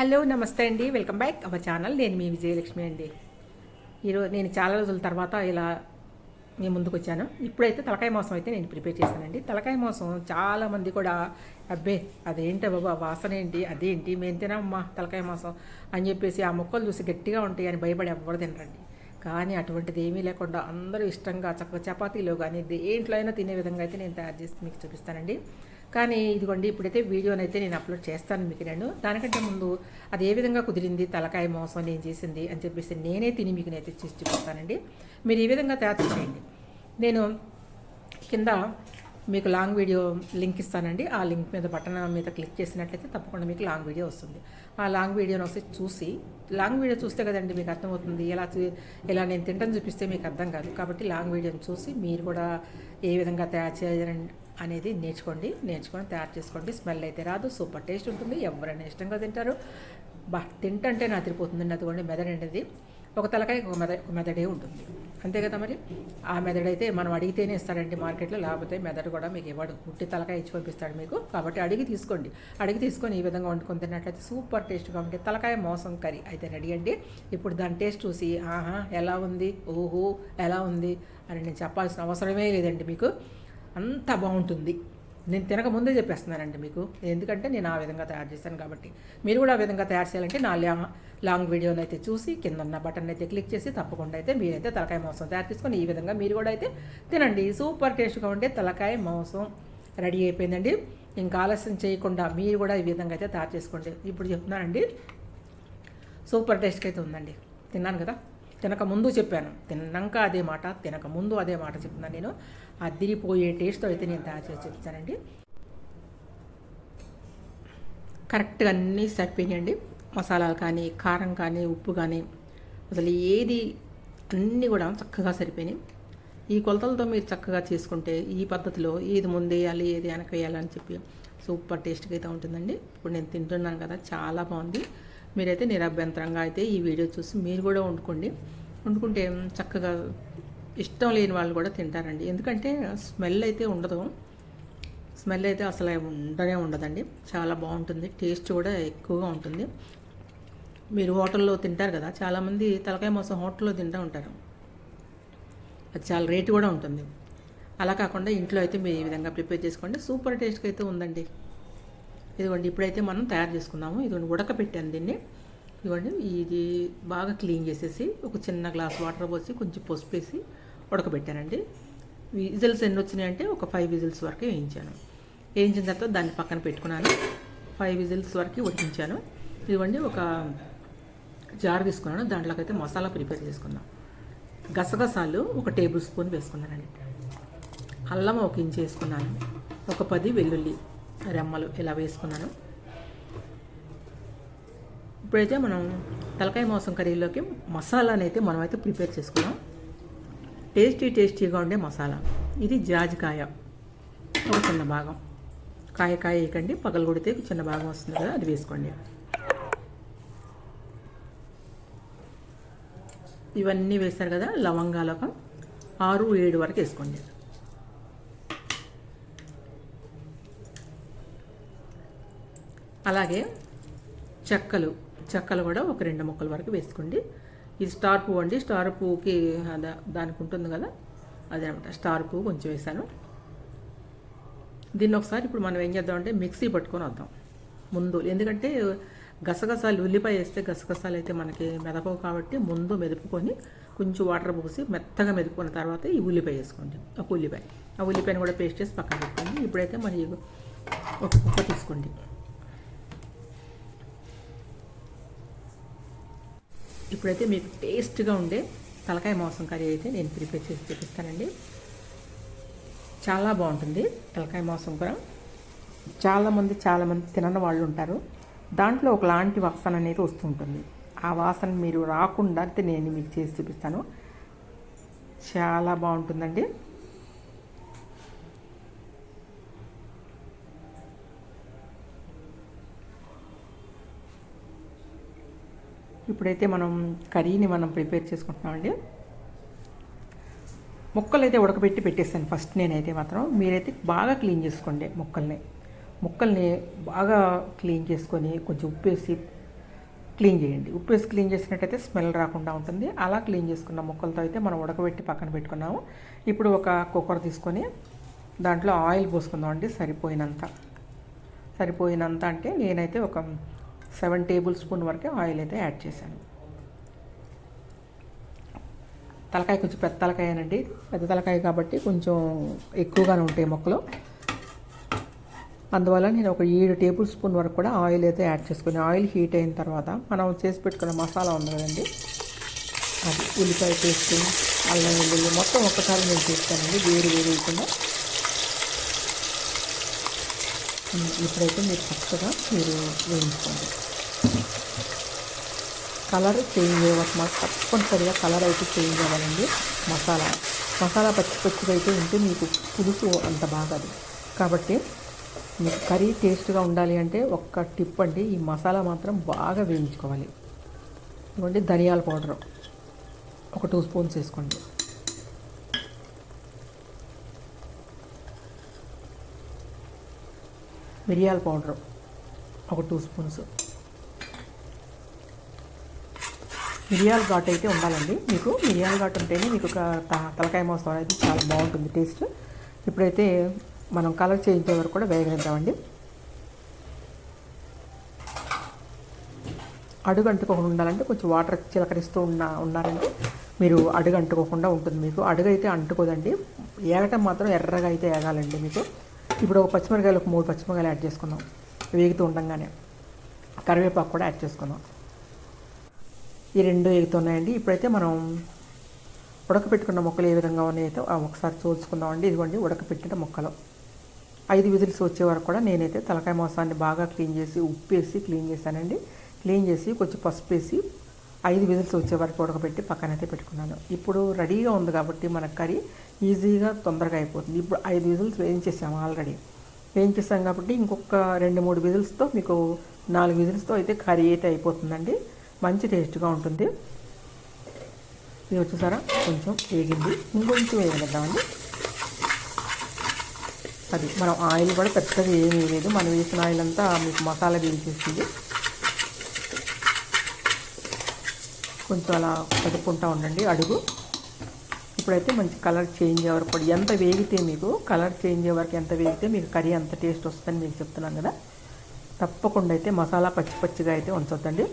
Hello నమస్తే అండి. Welcome back our channel. నేను మీ విజయలక్ష్మి అండి. ఈరోజు నేను చాలా రోజుల తర్వాత ఇలా మీ ముందుకు వచ్చాను. ఇప్పుడైతే తలకాయ మాంసం అయితే నేను ప్రిపేర్ చేశానండి. తలకాయ మాంసం చాలామంది కూడా అబ్బే అదేంటి బాబా వాసన ఏంటి అదేంటి మేము తినమ్మా తలకాయ మాంసం అని చెప్పేసి ఆ మొక్కలు చూసి గట్టిగా ఉంటాయి అని భయపడి ఎవ్వరు తినరండి. కానీ అటువంటిది ఏమీ లేకుండా అందరూ ఇష్టంగా చక్కగా చపాతీలో కానీ దేంట్లో అయినా తినే విధంగా అయితే నేను తయారు చేసి మీకు చూపిస్తానండి. కానీ ఇదిగోండి ఇప్పుడైతే వీడియోని అయితే నేను అప్లోడ్ చేస్తాను మీకు నేను. దానికంటే ముందు అది ఏ విధంగా కుదిరింది తలకాయ మోసం నేను చేసింది అని చెప్పేసి నేనే తిని మీకు అయితే చేసి చూపిస్తానండి. మీరు ఈ విధంగా తయారు చేయండి. నేను కింద మీకు లాంగ్ వీడియో లింక్ ఇస్తానండి. ఆ లింక్ మీద బటన్ మీద క్లిక్ చేసినట్లయితే తప్పకుండా మీకు లాంగ్ వీడియో వస్తుంది. ఆ లాంగ్ వీడియోని ఒకసారి చూసి లాంగ్ వీడియో చూస్తే కదండి మీకు అర్థమవుతుంది ఎలా చూ- నేను తింటాను చూపిస్తే మీకు అర్థం కాదు. కాబట్టి లాంగ్ వీడియోని చూసి మీరు కూడా ఏ విధంగా తయారు చేయాలని అనేది నేర్చుకోండి నేర్చుకొని తయారు చేసుకోండి. స్మెల్ అయితే రాదు సూపర్ టేస్ట్ ఉంటుంది. ఎవరైనా ఇష్టంగా తింటారు. బా తింటంటే నా తిరిపోతుందండి అది కూడా మెదడండి ఒక తలకాయ ఒక మెద ఒక మెదడే ఉంటుంది. అంతే కదా మరి? ఆ మెదడు అయితే మనం అడిగితేనే ఇస్తాడండి మార్కెట్లో. లేకపోతే మెదడు కూడా మీకు ఇవ్వడు. పుట్టి తలకాయ ఇచ్చి పంపిస్తాడు మీకు. కాబట్టి అడిగి తీసుకోండి. అడిగి తీసుకొని ఈ విధంగా వండుకొని తిన్నట్లయితే సూపర్ టేస్ట్గా ఉంటే తలకాయ మోసం కర్రీ అయితే రెడీ అండి. ఇప్పుడు దాని టేస్ట్ చూసి ఆహా ఎలా ఉంది? ఓహో ఎలా ఉంది? అని నేను చెప్పాల్సిన అవసరమే లేదండి మీకు. అంత బాగుంటుంది. నేను తినక ముందే చెప్పేస్తున్నానండి మీకు. ఎందుకంటే నేను ఆ విధంగా తయారు చేశాను కాబట్టి. మీరు కూడా ఆ విధంగా తయారు చేయాలంటే నా లా లాంగ్ వీడియోని అయితే చూసి కింద ఉన్న బటన్ అయితే క్లిక్ చేసి తప్పకుండా అయితే మీరైతే తలకాయ మాంసం తయారు చేసుకొని ఈ విధంగా మీరు కూడా అయితే తినండి. సూపర్ టేస్ట్గా ఉండే తలకాయ మాంసం రెడీ అయిపోయిందండి. ఇంకా ఆలస్యం చేయకుండా మీరు కూడా ఈ విధంగా అయితే తయారు చేసుకోండి. ఇప్పుడు చెప్తున్నానండి. సూపర్ టేస్ట్కి అయితే ఉందండి. తిన్నాను కదా? తినక ముందు చెప్పాను. తిన్నాక అదే మాట తినక ముందు అదే మాట చెప్తున్నాను నేను. అద్దిరిపోయే టేస్ట్తో అయితే నేను తయారు చేసి చెప్తానండి కరెక్ట్గా అన్నీ సరిపోయినాయండి. మసాలాలు కానీ కారం కానీ ఉప్పు కానీ అసలు ఏది అన్నీ కూడా చక్కగా సరిపోయినాయి. ఈ కొలతలతో మీరు చక్కగా చేసుకుంటే ఈ పద్ధతిలో ఏది ముందేయాలి ఏది వెనక వేయాలని చెప్పి సూపర్ టేస్ట్గా అయితే ఉంటుందండి. ఇప్పుడు నేను తింటున్నాను కదా చాలా బాగుంది. మీరైతే నిరభ్యంతరంగా అయితే ఈ వీడియో చూసి మీరు కూడా వండుకోండి. వండుకుంటే చక్కగా ఇష్టం లేని వాళ్ళు కూడా తింటారండి. ఎందుకంటే స్మెల్ అయితే ఉండదు. స్మెల్ అయితే అసలు ఉండనే ఉండదండి. చాలా బాగుంటుంది. టేస్ట్ కూడా ఎక్కువగా ఉంటుంది. మీరు హోటల్లో తింటారు కదా చాలామంది తలకాయ మోసం హోటల్లో తింటూ ఉంటారు. అది చాలా రేటు కూడా ఉంటుంది. అలా కాకుండా ఇంట్లో అయితే మీరు ఈ విధంగా ప్రిపేర్ చేసుకోండి. సూపర్ టేస్ట్కి అయితే ఉందండి. ఇదిగోండి ఇప్పుడైతే మనం తయారు చేసుకున్నాము. ఇదిగోండి ఉడకపెట్టాను దీన్ని. ఇదిగోండి ఇది బాగా క్లీన్ చేసేసి ఒక చిన్న గ్లాస్ వాటర్ పోసి కొంచెం పసుపు వేసి ఉడకబెట్టానండి. విజిల్స్ ఎన్ని వచ్చినాయంటే ఒక ఫైవ్ విజిల్స్ వరకు వేయించాను. వేయించిన తర్వాత దాన్ని పక్కన పెట్టుకున్నాను. ఫైవ్ విజిల్స్ వరకు ఉడికించాను. ఇదిగోండి ఒక జార్ తీసుకున్నాను. దాంట్లోకి అయితే మసాలా ప్రిపేర్ చేసుకున్నాం. గసగసాలు ఒక టేబుల్ స్పూన్ వేసుకున్నానండి. అల్లం ఒక ఇంచు వేసుకున్నాను. ఒక పది వెల్లుల్లి రెమ్మలు ఇలా వేసుకున్నాను. ఇప్పుడైతే మనం తలకాయ మాంసం కర్రీలోకి మసాలాని అయితే మనమైతే ప్రిపేర్ చేసుకున్నాం. టేస్టీ టేస్టీగా ఉండే మసాలా. ఇది జాజికాయ. ఒక చిన్న భాగం. కాయ కాయ వేయకండి పగలు కొడితే చిన్న భాగం వస్తుంది కదా అది వేసుకోండి. ఇవన్నీ వేస్తారు కదా లవంగాలు ఒక ఆరు ఏడు వరకు వేసుకోండి. అలాగే చెక్కలు చెక్కలు కూడా ఒక రెండు ముక్కల వరకు వేసుకోండి. ఇది స్టార్ పువ్వు అండి. స్టార్ పువ్వుకి దానికి ఉంటుంది కదా అదేనమాట స్టార్ పువ్వు కొంచెం వేసాను. దీన్ని ఒకసారి ఇప్పుడు మనం ఏం చేద్దామంటే మిక్సీ పట్టుకొని వద్దాం. ముందు ఎందుకంటే గసగసాలు ఉల్లిపాయ వేస్తే గసగసాలు అయితే మనకి మెదపవు కాబట్టి ముందు మెదుపుకొని కొంచెం వాటర్ పోసి మెత్తగా మెదుపుకున్న తర్వాత ఈ ఉల్లిపాయ వేసుకోండి. ఒక ఉల్లిపాయ. ఆ ఉల్లిపాయను కూడా పేస్ట్ చేసి పక్కన పెట్టుకోండి. ఇప్పుడైతే మరి ఒక కుక్క తీసుకోండి. ఇప్పుడైతే మీకు టేస్ట్గా ఉండే తలకాయ మాంసం కర్రీ అయితే నేను ప్రిపేర్ చేసి చూపిస్తానండి. చాలా బాగుంటుంది తలకాయ మాంసం కూర చాలామంది చాలామంది తినని వాళ్ళు ఉంటారు. దాంట్లో ఒకలాంటి వాసన అనేది వస్తుంటుంది. ఆ వాసన మీరు రాకుండా అయితే నేను మీకు చేసి చూపిస్తాను. చాలా బాగుంటుందండి. ఇప్పుడైతే మనం కర్రీని మనం ప్రిపేర్ చేసుకుంటున్నామండి. ముక్కలు అయితే ఉడకబెట్టి పెట్టేస్తాను ఫస్ట్ నేనైతే మాత్రం. మీరైతే బాగా క్లీన్ చేసుకోండి ముక్కల్ని. ముక్కల్ని బాగా క్లీన్ చేసుకొని కొంచెం ఉప్పు వేసి క్లీన్ చేయండి. ఉప్పు వేసి క్లీన్ చేసినట్టయితే స్మెల్ రాకుండా ఉంటుంది. అలా క్లీన్ చేసుకున్న ముక్కలతో అయితే మనం ఉడకబెట్టి పక్కన పెట్టుకున్నాము. ఇప్పుడు ఒక కుక్కర్ తీసుకొని దాంట్లో ఆయిల్ పోసుకుందాం అండి సరిపోయినంత. సరిపోయినంత అంటే నేనైతే ఒక సెవెన్ టేబుల్ స్పూన్ వరకే ఆయిల్ అయితే యాడ్ చేశాను. తలకాయ కొంచెం పెద్ద తలకాయనండి. పెద్ద తలకాయ కాబట్టి కొంచెం ఎక్కువగానే ఉంటాయి మొక్కలు. అందువల్ల నేను ఒక ఏడు టేబుల్ స్పూన్ వరకు కూడా ఆయిల్ అయితే యాడ్ చేసుకుని ఆయిల్ హీట్ అయిన తర్వాత మనం చేసి పెట్టుకున్న మసాలా ఉంది కదండి. అది ఉల్లిపాయ పేస్ట్ అల్లం వెల్లుల్లి మొత్తం ఒక్కసారి నేను చేస్తానండి. వేరు వేరు వేయకుండా ఇప్పుడైతే మీరు చక్కగా మీరు వేయించుకోండి. కలర్ చేంజ్ అవ్వచ్చు మాకు తప్పనిసరిగా కలర్ అయితే చేంజ్ అవ్వాలండి. మసాలా మసాలా పచ్చి పచ్చిగా అయితే ఉంటే మీకు పులుసు అంత బాగదు. కాబట్టి మీకు కర్రీ టేస్ట్గా ఉండాలి అంటే ఒక్క టిప్ అండి ఈ మసాలా మాత్రం బాగా వేయించుకోవాలి. ఇవ్వండి ధనియాల పౌడర్. ఒక టూ స్పూన్స్ వేసుకోండి. మిరియాల పౌడర్. ఒక టూ స్పూన్స్. మిరియాల ఘాట్ అయితే ఉండాలండి. మీకు మిరియాల ఘాట్ ఉంటేనే మీకు ఒక తలకాయ మోసం అనేది చాలా బాగుంటుంది టేస్ట్. ఇప్పుడైతే మనం కలర్ చేయించే వరకు కూడా వేగనిద్దామండి. అడుగు అంటుకోకుండా ఉండాలంటే కొంచెం వాటర్ చిలకరిస్తూ ఉన్న ఉన్నారంటే మీరు అడుగు అంటుకోకుండా ఉంటుంది మీకు. అడుగు అయితే అంటుకోదండి. ఏగటం మాత్రం ఎర్రగా అయితే ఏగాలండి మీకు. ఇప్పుడు ఒక పచ్చిమిరకాయలు ఒక మూడు పచ్చిమిరకాయలు యాడ్ చేసుకుందాం. వేగుతూ ఉండంగానే. కరివేపాకు కూడా యాడ్ చేసుకుందాం. ఈ రెండు వేగుతున్నాయండి ఇప్పుడైతే మనం ఉడకపెట్టుకున్న మొక్కలు ఏ విధంగా ఉన్నాయో ఒకసారి చూసుకుందామండి. ఇదిగోండి ఉడకపెట్టిన మొక్కలు. ఐదు విజిల్స్ వచ్చే వరకు కూడా నేనైతే తలకాయ మాంసాన్ని బాగా క్లీన్ చేసి ఉప్పు వేసి క్లీన్ చేశానండి. క్లీన్ చేసి కొంచెం పసుపు వేసి ఐదు విజిల్స్ వచ్చే వరకు ఉడకబెట్టి పక్కనైతే పెట్టుకున్నాను. ఇప్పుడు రెడీగా ఉంది కాబట్టి మన కర్రీ ఈజీగా తొందరగా అయిపోతుంది. ఇప్పుడు ఐదు విజిల్స్ వేయించేసాము ఆల్రెడీ. వేయించేసాం కాబట్టి ఇంకొక రెండు మూడు విజిల్స్తో మీకు నాలుగు విజిల్స్తో అయితే కర్రీ అయితే అయిపోతుందండి. మంచి టేస్ట్గా ఉంటుంది. ఇది వచ్చేసారా? కొంచెం వేగింది. ఇంకొంచెం వేయగలుగుతామండి. అది మనం ఆయిల్ కూడా పెద్దగా ఏమీ లేదు మనం వేసిన ఆయిల్ అంతా మీకు మసాలా వేయించేస్తుంది కొంచెం అలా కదుపుకుంటూ ఉండండి అడుగు. ఇప్పుడైతే మంచి కలర్ చేంజ్ అయ్యే వరకు ఎంత వేగితే మీకు కలర్ చేంజ్ అయ్యే వరకు ఎంత వేగితే మీకు కర్రీ అంత టేస్ట్ వస్తుందని మీకు చెప్తున్నాను కదా. తప్పకుండా అయితే మసాలా పచ్చి పచ్చిగా అయితే ఉంచొద్దండి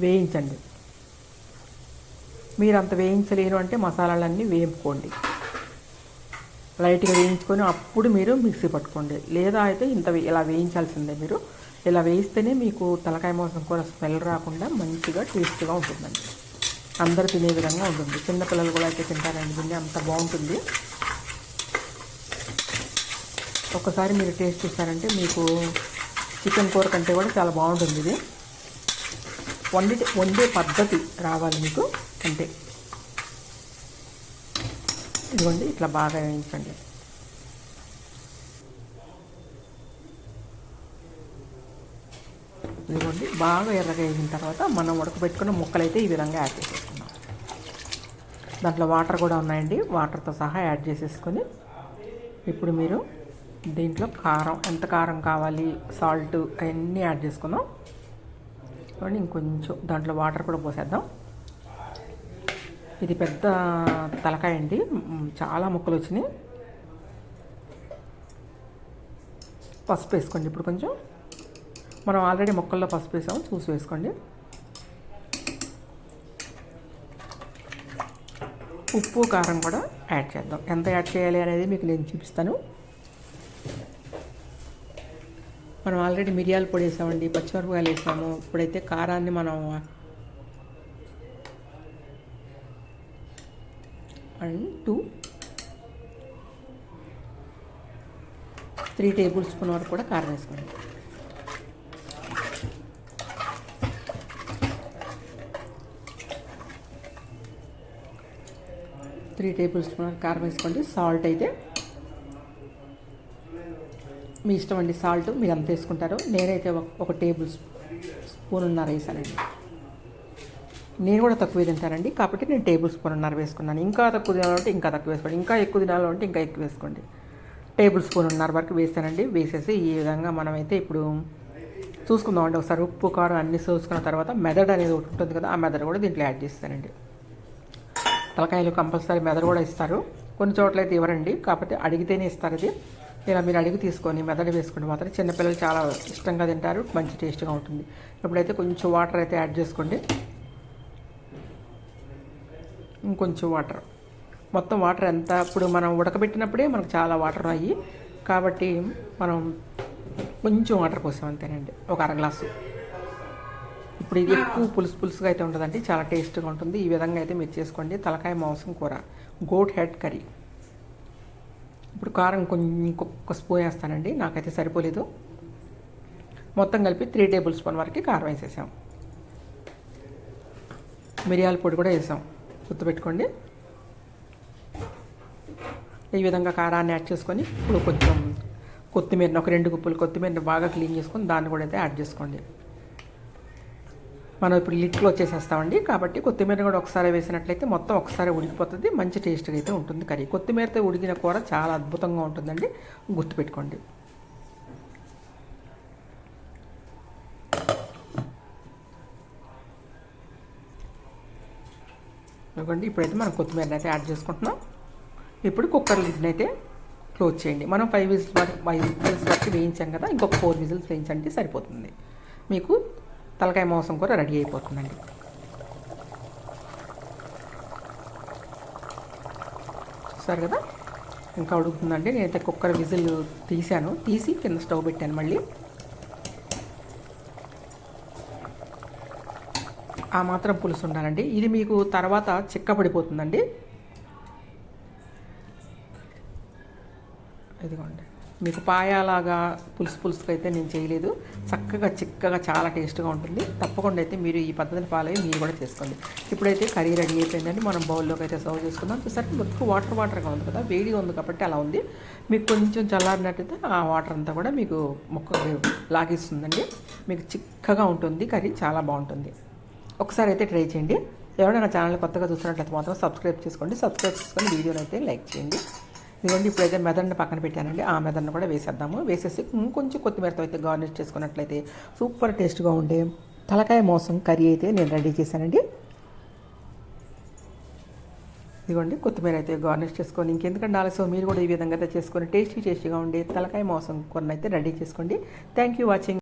వేయించండి. మీరు అంత వేయించలేరు అంటే మసాలాలన్నీ వేపుకోండి. లైట్గా వేయించుకొని అప్పుడు మీరు మిక్సీ పట్టుకోండి. లేదా అయితే ఇంత వే- ఇలా వేయించాల్సిందే మీరు. ఇలా వేయిస్తేనే మీకు తలకాయ మాంసం కూర స్మెల్ రాకుండా మంచిగా టేస్ట్గా ఉంటుందండి. అందరూ తినే విధంగా ఉంటుంది. చిన్నపిల్లలు కూడా అయితే తింటారండి దీన్ని అంత బాగుంటుంది. ఒకసారి మీరు టేస్ట్ చూస్తారంటే మీకు చికెన్ కూర కంటే కూడా చాలా బాగుంటుంది ఇది. వండి వండే పద్ధతి రావాలి మీకు అంతే ఇదిగోండి ఇట్లా బాగా వేయించండి. ఇదిగోండి బాగా ఎర్రగా వేసిన తర్వాత మనం ఉడకబెట్టుకున్న ముక్కలైతే ఈ విధంగా యాడ్ చేసేసుకున్నాం దాంట్లో వాటర్ కూడా ఉన్నాయండి. వాటర్తో సహా యాడ్ చేసేసుకొని ఇప్పుడు మీరు దీంట్లో కారం ఎంత కారం కావాలి సాల్ట్ అవన్నీ యాడ్ చేసుకుందాం. చూడండి ఇంకొంచెం దాంట్లో వాటర్ కూడా పోసేద్దాం. ఇది పెద్ద తలకాయ అండి. చాలా ముక్కలు వచ్చినాయి. పసుపు వేసుకోండి ఇప్పుడు కొంచెం. మనం ఆల్రెడీ మొక్కల్లో పసుపు వేసాము చూసి వేసుకోండి. ఉప్పు కారం కూడా యాడ్ చేద్దాం. ఎంత యాడ్ చేయాలి అనేది మీకు నేను చూపిస్తాను. మనం ఆల్రెడీ మిరియాల పొడి వేసామండి పచ్చిమిరపకాయలు వేసాము. ఇప్పుడైతే కారాన్ని మనం and two three tablespoon వరకు కూడా కారం వేసుకోండి. త్రీ టేబుల్ స్పూన్ కారం వేసుకోండి. సాల్ట్ అయితే మీ ఇష్టం అండి సాల్ట్ మీరు అంత వేసుకుంటారు. నేనైతే ఒక- ఒక టేబుల్ స్పూన్ ఉన్నారు వేసానండి నేను కూడా తక్కువ తింటానండి. కాబట్టి నేను టేబుల్ స్పూన్ ఉన్నారు వేసుకున్నాను. ఇంకా తక్కువ తినాలంటే ఇంకా తక్కువ వేసుకోండి. ఇంకా ఎక్కువ తినాలంటే ఇంకా ఎక్కువ వేసుకోండి. టేబుల్ స్పూన్ ఉన్నారు వరకు వేసానండి వేసేసి ఈ విధంగా మనమైతే ఇప్పుడు చూసుకుందామండి. ఒకసారి ఉప్పు కారం అన్నీ చూసుకున్న తర్వాత మెదడు అనేది ఒకటి ఉంటుంది కదా ఆ మెదడు కూడా దీంట్లో యాడ్ చేస్తానండి. తలకాయలు కంపల్సరీ మెదడు కూడా ఇస్తారు. కొన్ని చోట్ల అయితే ఇవ్వరండి. కాకపోతే అడిగితేనే ఇస్తారు అది ఇలా మీరు అడిగి తీసుకొని మెదడు వేసుకుంటే మాత్రం చిన్నపిల్లలు చాలా ఇష్టంగా తింటారు. మంచి టేస్ట్గా ఉంటుంది. ఇప్పుడైతే కొంచెం వాటర్ అయితే యాడ్ చేసుకోండి. ఇంకొంచెం వాటర్. మొత్తం వాటర్ ఎంత? ఇప్పుడు మనం ఉడకబెట్టినప్పుడే మనకు చాలా వాటర్ అయ్యి కాబట్టి మనం కొంచెం వాటర్ పోసాం అంతేనండి ఒక అర గ్లాసు. ఇప్పుడు ఇది ఎక్కువ పులుసు పులుసుగా అయితే ఉంటుందండి చాలా టేస్ట్గా ఉంటుంది. ఈ విధంగా అయితే మీరు చేసుకోండి. తలకాయ మాంసం కూర. Goat head curry. ఇప్పుడు కారం కొంచెం ఇంకొక స్పూన్ వేస్తానండి. నాకైతే సరిపోలేదు. మొత్తం కలిపి త్రీ టేబుల్ స్పూన్ వరకు కారం వేసేసాం. మిరియాల పొడి కూడా వేసాం. గుర్తుపెట్టుకోండి. ఈ విధంగా కారాన్ని యాడ్ చేసుకొని ఇప్పుడు కొంచెం కొత్తిమీరని ఒక రెండు గుప్పలు కొత్తిమీరని బాగా క్లీన్ చేసుకొని దాన్ని కూడా అయితే యాడ్ చేసుకోండి. మనం ఇప్పుడు లిట్లో వచ్చేసేస్తామండి కాబట్టి కొత్తిమీర కూడా ఒకసారి వేసినట్లయితే మొత్తం ఒకసారి ఉడికిపోతుంది. మంచి టేస్ట్గా అయితే ఉంటుంది కర్రీ. కొత్తిమీరతో ఉడికిన కూర చాలా అద్భుతంగా ఉంటుందండి. గుర్తుపెట్టుకోండి. ఇవ్వండి. ఇప్పుడైతే మనం కొత్తిమీరని అయితే యాడ్ చేసుకుంటున్నాం. ఇప్పుడు కుక్కర్ లిడ్ని అయితే క్లోజ్ చేయండి. మనం ఫైవ్ విజిల్స్ వరకు ఫైవ్ విజిల్స్ వరకు వేయించాం కదా ఇంకొక ఫోర్ విజిల్స్ వేయించండి. సరిపోతుంది. మీకు తలకాయ మాంసం కూర రెడీ అయిపోతుందండి. చూస్తారు కదా? ఇంకా ఉడుకుతుందండి. నేనైతే కుక్కర్ విజిల్ తీసాను తీసి కింద స్టవ్ పెట్టాను మళ్ళీ. ఆ మాత్రం పులుసు ఉండాలండి. ఇది మీకు తర్వాత చిక్కపడిపోతుందండి ఇదిగోండి మీకు పాయాలాగా పులుసు పులుసుకు అయితే నేను చేయలేదు. చక్కగా చిక్కగా చాలా టేస్ట్గా ఉంటుంది. తప్పకుండా అయితే మీరు ఈ పద్ధతిని ఫాలో అయ్యి మీరు కూడా చేసుకోండి. ఇప్పుడైతే కర్రీ రెడీ అయిపోయిందండి. మనం బౌల్లోకి అయితే సర్వ్ చేసుకుందాం. చూసారి? మొత్తం వాటర్ వాటర్గా ఉంది కదా? వేడిగా ఉంది కాబట్టి అలా ఉంది. మీకు కొంచెం చల్లారినట్టయితే ఆ వాటర్ అంతా కూడా మీకు మొక్క లాగిస్తుందండి. మీకు చిక్కగా ఉంటుంది. కర్రీ చాలా బాగుంటుంది. ఒకసారి అయితే ట్రై చేయండి. ఎవరైనా నా ఛానల్ కొత్తగా చూస్తున్నట్లయితే మాత్రం సబ్స్క్రైబ్ చేసుకోండి. సబ్స్క్రైబ్ చేసుకొని వీడియోని అయితే లైక్ చేయండి. ఇదిగోండి ఇప్పుడైతే మెదడుని పక్కన పెట్టానండి. ఆ మెదడుని కూడా వేసేద్దాము. వేసేసి ఇంకొంచెం కొత్తిమీరతో అయితే గార్నిష్ చేసుకున్నట్లయితే సూపర్ టేస్ట్గా ఉండే తలకాయ మోసం కర్రీ అయితే నేను రెడీ చేశానండి. ఇదిగోండి కొత్తిమీర అయితే గార్నిష్ చేసుకొని ఇంకెందుకంటే ఆలస్యం? మీరు కూడా ఈ విధంగా అయితే చేసుకొని టేస్టీ టేస్టీగా ఉండే తలకాయ మోసం కొన్ని అయితే రెడీ చేసుకోండి. Thank you watching.